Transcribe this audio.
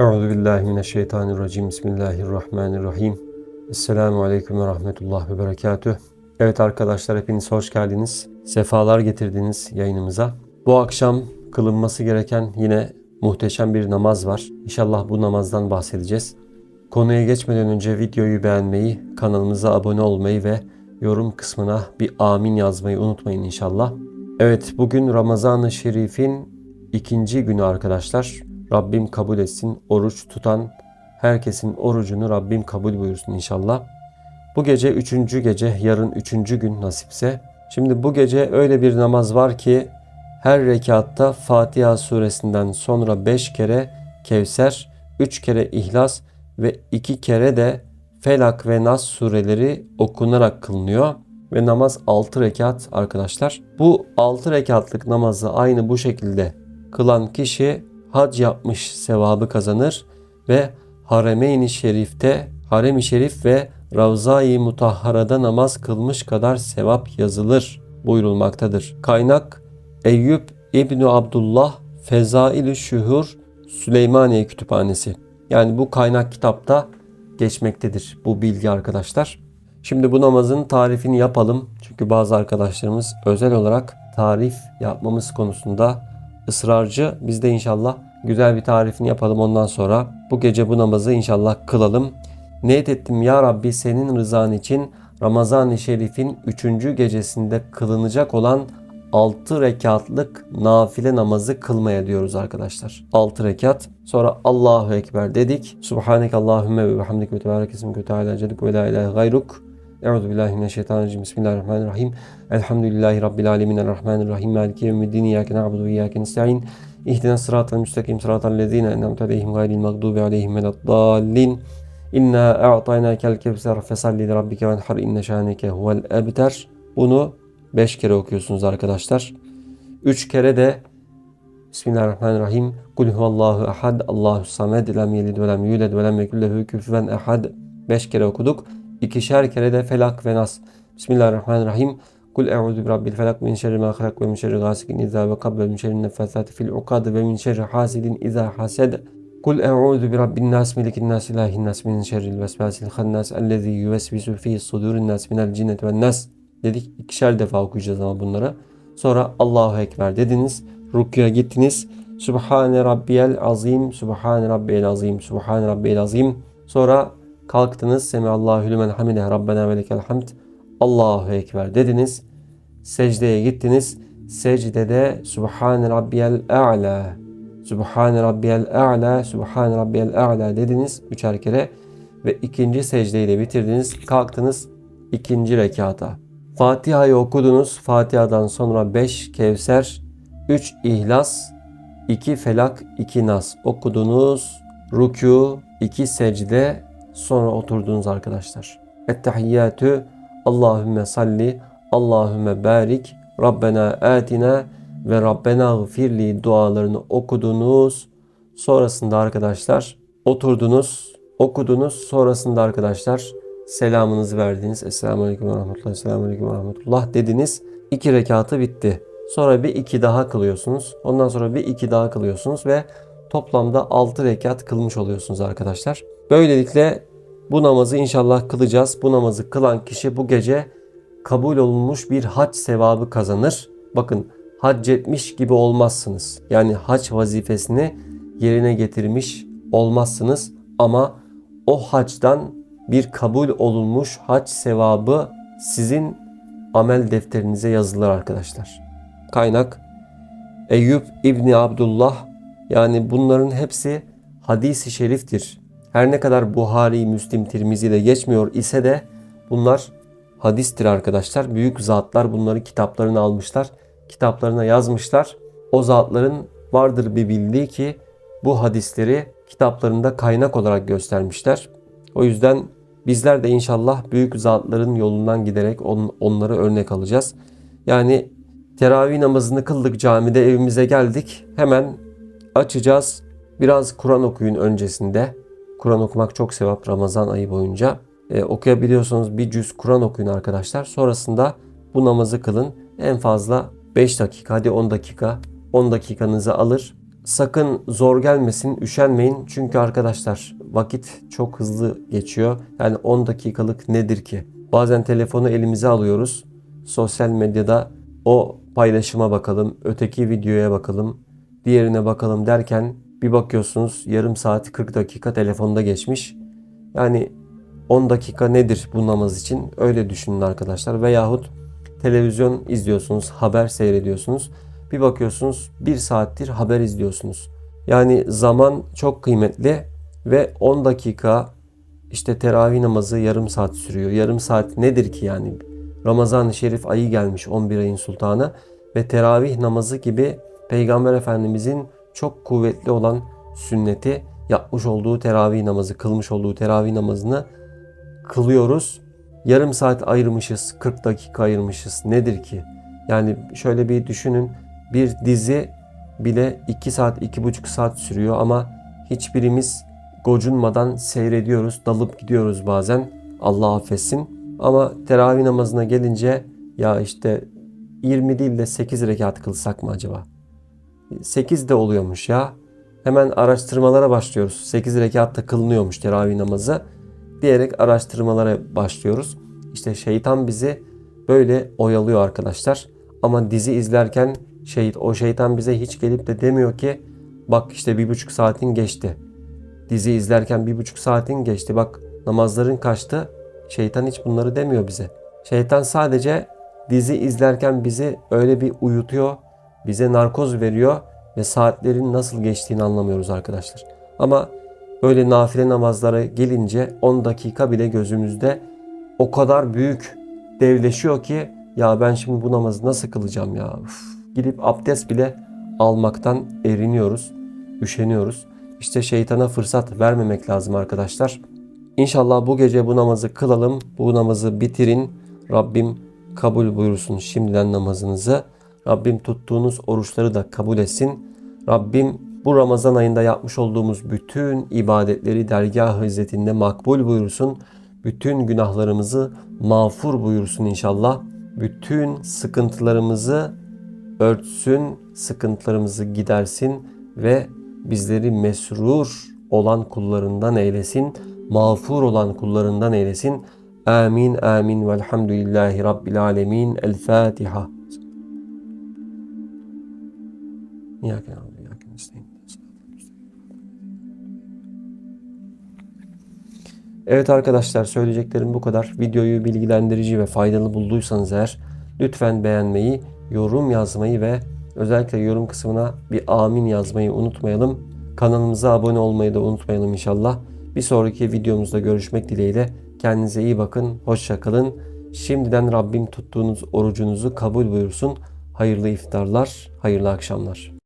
Euzu billahi mineşşeytanirracim. Bismillahirrahmanirrahim. Esselamu aleyküm ve rahmetullah ve berekatüh. Evet arkadaşlar hepiniz hoş geldiniz. Sefalar getirdiniz yayınımıza. Bu akşam kılınması gereken yine muhteşem bir namaz var. İnşallah bu namazdan bahsedeceğiz. Konuya geçmeden önce videoyu beğenmeyi, kanalımıza abone olmayı ve yorum kısmına bir amin yazmayı unutmayın inşallah. Evet bugün Ramazan-ı Şerif'in ikinci günü arkadaşlar. Rabbim kabul etsin. Oruç tutan herkesin orucunu Rabbim kabul buyursun inşallah. Bu gece üçüncü gece, yarın üçüncü gün nasipse. Şimdi bu gece öyle bir namaz var ki her rekatta Fatiha suresinden sonra beş kere Kevser, üç kere İhlas ve iki kere de Felak ve Nas sureleri okunarak kılınıyor. Ve namaz 6 rekat arkadaşlar. Bu 6 rekatlık namazı aynı bu şekilde kılan kişi hac yapmış sevabı kazanır ve Haremeyn-i Şerif'te Harem-i Şerif ve Ravza-i Mutahhara'da namaz kılmış kadar sevap yazılır buyurulmaktadır. Kaynak Eyüp İbni Abdullah Fezail-i Şuhur Süleymaniye Kütüphanesi. Yani bu kaynak kitapta geçmektedir bu bilgi arkadaşlar. Şimdi bu namazın tarifini yapalım. Çünkü bazı arkadaşlarımız özel olarak tarif yapmamız konusunda ısrarcı. Biz de inşallah güzel bir tarifini yapalım ondan sonra bu gece bu namazı inşallah kılalım. Niyet ettim ya Rabbi senin rızan için Ramazan-ı Şerif'in 3. gecesinde kılınacak olan 6 rekatlık nafile namazı kılmaya diyoruz arkadaşlar. 6 rekat. Sonra Allahu Ekber dedik. Subhanek Allahümme ve bihamdik ve tebarek ismik ve teala cedük ve la ilahe gayruk. Euzu billahi mineşşeytanirracim. Bismillahirrahmanirrahim. Elhamdülillahi rabbil alamin. Errahmanirrahim. Maliki yevmiddin. İyyake na'budu ve iyyake nestaîn. İhdina sıratal müstakim sıratal lezîne en'amte aleyhim gayril mağdubi aleyhim veleddallin. İnna a'taynakel kevser fesalli li rabbike venhar inne şaneke huvel ebter. Bunu 5 kere okuyorsunuz arkadaşlar. 3 kere de Bismillahirrahmanirrahim. Kul huvallahu ehad. Allahu samed. Lem yelid ve lem yulad ve lem yekun lehu kufuven ehad. 5 kere okuduk. İkişer kere de Felak ve Nas. Bismillahirrahmanirrahim. Kul e'udhu bi rabbil felak min şerri ma halak ve min şerri gasikin izâ vekab ve min şerri nefesati fil ukad ve min şerri hasidin izâ hased. Kul e'udhu bi rabbin nas melikin nas ilahin nas min şerril vesvasil hannas ellezî yuvesvisu fî sudurin nas minel cinnet ve nas. Dedik ikişer defa okuyacağız ama bunları. Sonra Allahu Ekber dediniz. Rukuya gittiniz. Subhane Rabbiyel Azim, Subhane Rabbiyel Azim, Subhane Rabbiyel Azim. Sonra kalktınız. Semiallahu lümen hamide Rabbena ve hamd. Allahu Ekber dediniz. Secdeye gittiniz. Secdede Subhane Rabbiyel A'la, Subhane Rabbiyel A'la, Subhane Rabbiyel A'la dediniz. Üçer kere. Ve ikinci secdeyi de bitirdiniz. Kalktınız ikinci rekata. Fatiha'yı okudunuz. Fatiha'dan sonra 5 Kevser, 3 İhlas, 2 Felak, 2 Nas okudunuz. Rükû, 2 secde, sonra oturdunuz arkadaşlar. Ettehiyyatü, Allahümme salli, Allahümme barik, Rabbena atina ve Rabbena gfirli dualarını okudunuz. Sonrasında arkadaşlar oturdunuz, okudunuz. Sonrasında arkadaşlar selamınızı verdiniz. Esselamu Aleyküm ve Rahmetullah, Esselamu Aleyküm ve Rahmetullah dediniz. İki rekatı bitti. Sonra bir iki daha kılıyorsunuz. Ondan sonra bir iki daha kılıyorsunuz ve toplamda altı rekat kılmış oluyorsunuz arkadaşlar. Böylelikle bu namazı inşallah kılacağız. Bu namazı kılan kişi bu gece kabul olunmuş bir hac sevabı kazanır. Bakın hac etmiş gibi olmazsınız. Yani hac vazifesini yerine getirmiş olmazsınız ama o hacdan bir kabul olunmuş hac sevabı sizin amel defterinize yazılır arkadaşlar. Kaynak Eyüp İbni Abdullah yani bunların hepsi hadisi şeriftir. Her ne kadar Buhari, Müslim, Tirmizi'de geçmiyor ise de bunlar hadistir arkadaşlar. Büyük zatlar bunları kitaplarına almışlar. Kitaplarına yazmışlar. O zatların vardır bir bildiği ki bu hadisleri kitaplarında kaynak olarak göstermişler. O yüzden bizler de inşallah büyük zatların yolundan giderek on, onları örnek alacağız. Yani teravih namazını kıldık camide evimize geldik. Hemen açacağız. Biraz Kur'an okuyun öncesinde. Kur'an okumak çok sevap Ramazan ayı boyunca. Ee, okuyabiliyorsanız bir cüz Kur'an okuyun arkadaşlar. Sonrasında bu namazı kılın. En fazla 5 dakika hadi 10 dakika 10 dakikanızı alır. sakın zor gelmesin, üşenmeyin. Çünkü arkadaşlar vakit çok hızlı geçiyor. Yani 10 dakikalık nedir ki? Bazen telefonu elimize alıyoruz. Sosyal medyada o paylaşıma bakalım, öteki videoya bakalım, diğerine bakalım derken bir bakıyorsunuz yarım saat 40 dakika telefonda geçmiş. Yani 10 dakika nedir bu namaz için? Öyle düşünün arkadaşlar. Veyahut televizyon izliyorsunuz, haber seyrediyorsunuz. Bir bakıyorsunuz bir saattir haber izliyorsunuz. Yani zaman çok kıymetli ve 10 dakika işte teravih namazı yarım saat sürüyor. Yarım saat nedir ki yani? Ramazan-ı Şerif ayı gelmiş 11 ayın sultanı ve teravih namazı gibi Peygamber Efendimizin çok kuvvetli olan sünneti yapmış olduğu teravih namazı, kılmış olduğu teravih namazını kılıyoruz. Yarım saat ayırmışız, 40 dakika ayırmışız. Nedir ki? Yani şöyle bir düşünün. Bir dizi bile 2 saat, 2,5 saat sürüyor ama hiçbirimiz gocunmadan seyrediyoruz, dalıp gidiyoruz bazen. Allah affetsin. Ama teravih namazına gelince ya işte 20 değil de 8 rekat kılsak mı acaba? 8 de oluyormuş ya. Hemen araştırmalara başlıyoruz. 8 rekatta kılınıyormuş teravih namazı diyerek araştırmalara başlıyoruz. İşte şeytan bizi böyle oyalıyor arkadaşlar. Ama dizi izlerken şey, o şeytan bize hiç gelip de demiyor ki bak işte bir buçuk saatin geçti. Dizi izlerken bir buçuk saatin geçti. Bak namazların kaçtı. Şeytan hiç bunları demiyor bize. Şeytan sadece dizi izlerken bizi öyle bir uyutuyor. Bize narkoz veriyor ve saatlerin nasıl geçtiğini anlamıyoruz arkadaşlar. Ama böyle nafile namazlara gelince 10 dakika bile gözümüzde o kadar büyük devleşiyor ki ya ben şimdi bu namazı nasıl kılacağım ya? Uf, gidip abdest bile almaktan eriniyoruz, üşeniyoruz. İşte şeytana fırsat vermemek lazım arkadaşlar. İnşallah bu gece bu namazı kılalım, bu namazı bitirin. Rabbim kabul buyursun şimdiden namazınızı. Rabbim tuttuğunuz oruçları da kabul etsin. Rabbim bu Ramazan ayında yapmış olduğumuz bütün ibadetleri dergah izzetinde makbul buyursun. Bütün günahlarımızı mağfur buyursun inşallah. Bütün sıkıntılarımızı örtsün, sıkıntılarımızı gidersin ve bizleri mesrur olan kullarından eylesin, mağfur olan kullarından eylesin. Amin amin velhamdülillahi rabbil alemin. El Fatiha. İyyâke na'budu ve iyyâke nestaîn. Evet arkadaşlar söyleyeceklerim bu kadar. Videoyu bilgilendirici ve faydalı bulduysanız eğer lütfen beğenmeyi, yorum yazmayı ve özellikle yorum kısmına bir amin yazmayı unutmayalım. Kanalımıza abone olmayı da unutmayalım inşallah. Bir sonraki videomuzda görüşmek dileğiyle. Kendinize iyi bakın. Hoşça kalın. Şimdiden Rabbim tuttuğunuz orucunuzu kabul buyursun. Hayırlı iftarlar, hayırlı akşamlar.